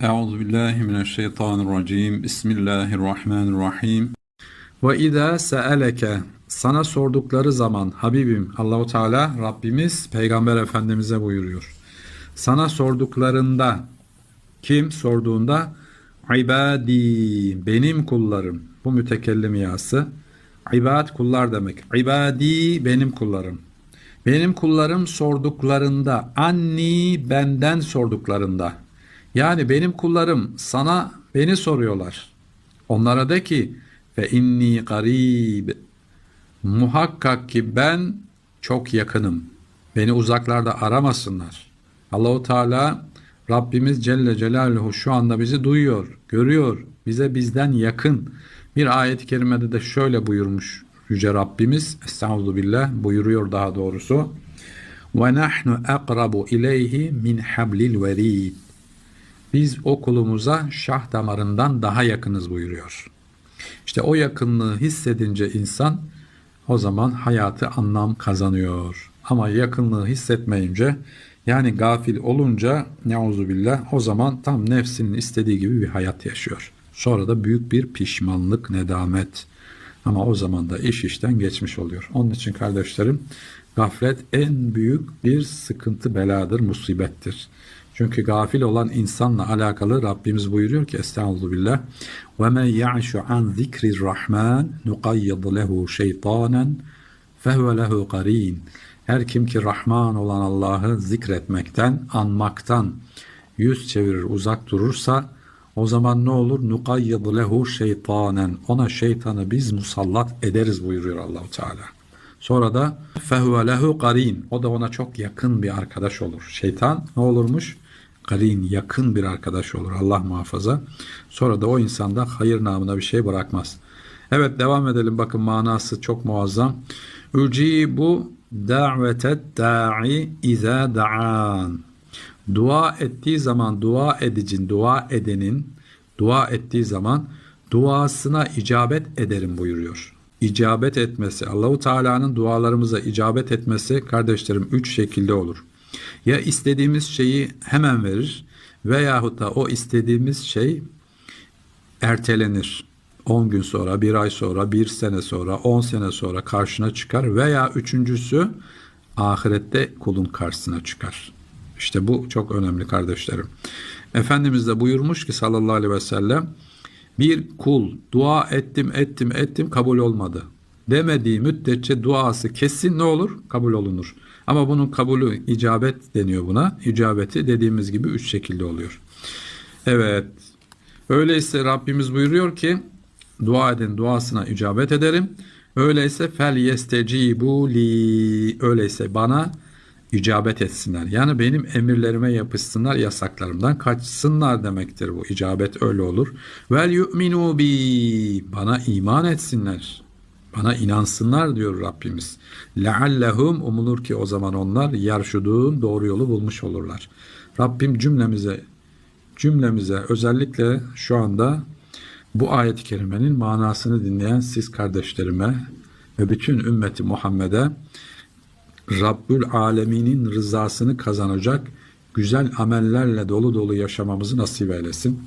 Euzu billahi mineşşeytanirracim. Bismillahirrahmanirrahim. Ve izâ se'eleke sana sordukları zaman Habibim Allahu Teala Rabbimiz Peygamber Efendimize buyuruyor. Sana sorduklarında kim sorduğunda ibadi benim kullarım bu mütekellim yası ibad kullar demek. İbadi benim kullarım. Benim kullarım sorduklarında anni benden sorduklarında yani benim kullarım sana beni soruyorlar. Onlara de ki ve inni garib muhakkak ki ben çok yakınım. Beni uzaklarda aramasınlar. Allahu Teala Rabbimiz Celle Celaluhu şu anda bizi duyuyor, görüyor. Bize bizden yakın. Bir ayet-i kerimede de şöyle buyurmuş Yüce Rabbimiz. Estağfurullah billah buyuruyor daha doğrusu. Ve nahnu akrabu ileyhi min hablil verid. Biz o kulumuza şah damarından daha yakınız buyuruyor. İşte o yakınlığı hissedince insan o zaman hayatı anlam kazanıyor. Ama yakınlığı hissetmeyince yani gafil olunca billah o zaman tam nefsinin istediği gibi bir hayat yaşıyor. Sonra da büyük bir pişmanlık, nedamet. Ama o zaman da iş işten geçmiş oluyor. Onun için kardeşlerim gaflet en büyük bir sıkıntı beladır, musibettir. Çünkü gafil olan insanla alakalı Rabbimiz buyuruyor ki Estağfirullah ve men ya'şu an zikri rahman nuqayyid lehu şeytanen fehuve lehu qarin. Her kim ki Rahman olan Allah'ı zikretmekten, anmaktan yüz çevirir, uzak durursa o zaman ne olur? Nuqayyid lehu şeytanen. Ona şeytanı biz musallat ederiz buyuruyor Allahu Teala. Sonra da fehuve lehu qarin. O da ona çok yakın bir arkadaş olur. Şeytan ne olurmuş? Karin yakın bir arkadaş olur Allah muhafaza. Sonra da o insanda hayır namına bir şey bırakmaz. Evet devam edelim bakın manası çok muazzam. Ücibu davetet da'i iza da'an. Dua ettiği zaman dua edicin, dua edenin dua ettiği zaman duasına icabet ederim buyuruyor. İcabet etmesi, Allahu Teala'nın dualarımıza icabet etmesi kardeşlerim üç şekilde olur. Ya istediğimiz şeyi hemen verir veyahut da o istediğimiz şey ertelenir. 10 gün sonra, bir ay sonra, bir sene sonra, 10 sene sonra karşına çıkar veya üçüncüsü ahirette kulun karşısına çıkar. İşte bu çok önemli kardeşlerim. Efendimiz de buyurmuş ki sallallahu aleyhi ve sellem bir kul dua ettim ettim ettim kabul olmadı. Demediği müddetçe duası kesin ne olur? Kabul olunur. Ama bunun kabulü icabet deniyor buna. İcabeti dediğimiz gibi üç şekilde oluyor. Evet. Öyleyse Rabbimiz buyuruyor ki dua edin duasına icabet ederim. Öyleyse fel yestecibu li öyleyse bana icabet etsinler. Yani benim emirlerime yapışsınlar, yasaklarımdan kaçsınlar demektir bu. İcabet öyle olur. Vel yu'minu bi bana iman etsinler. Bana inansınlar diyor Rabbimiz. Leallehum umulur ki o zaman onlar yarşudun doğru yolu bulmuş olurlar. Rabbim cümlemize cümlemize özellikle şu anda bu ayet-i kerimenin manasını dinleyen siz kardeşlerime ve bütün ümmeti Muhammed'e Rabbül Alemin'in rızasını kazanacak güzel amellerle dolu dolu yaşamamızı nasip eylesin.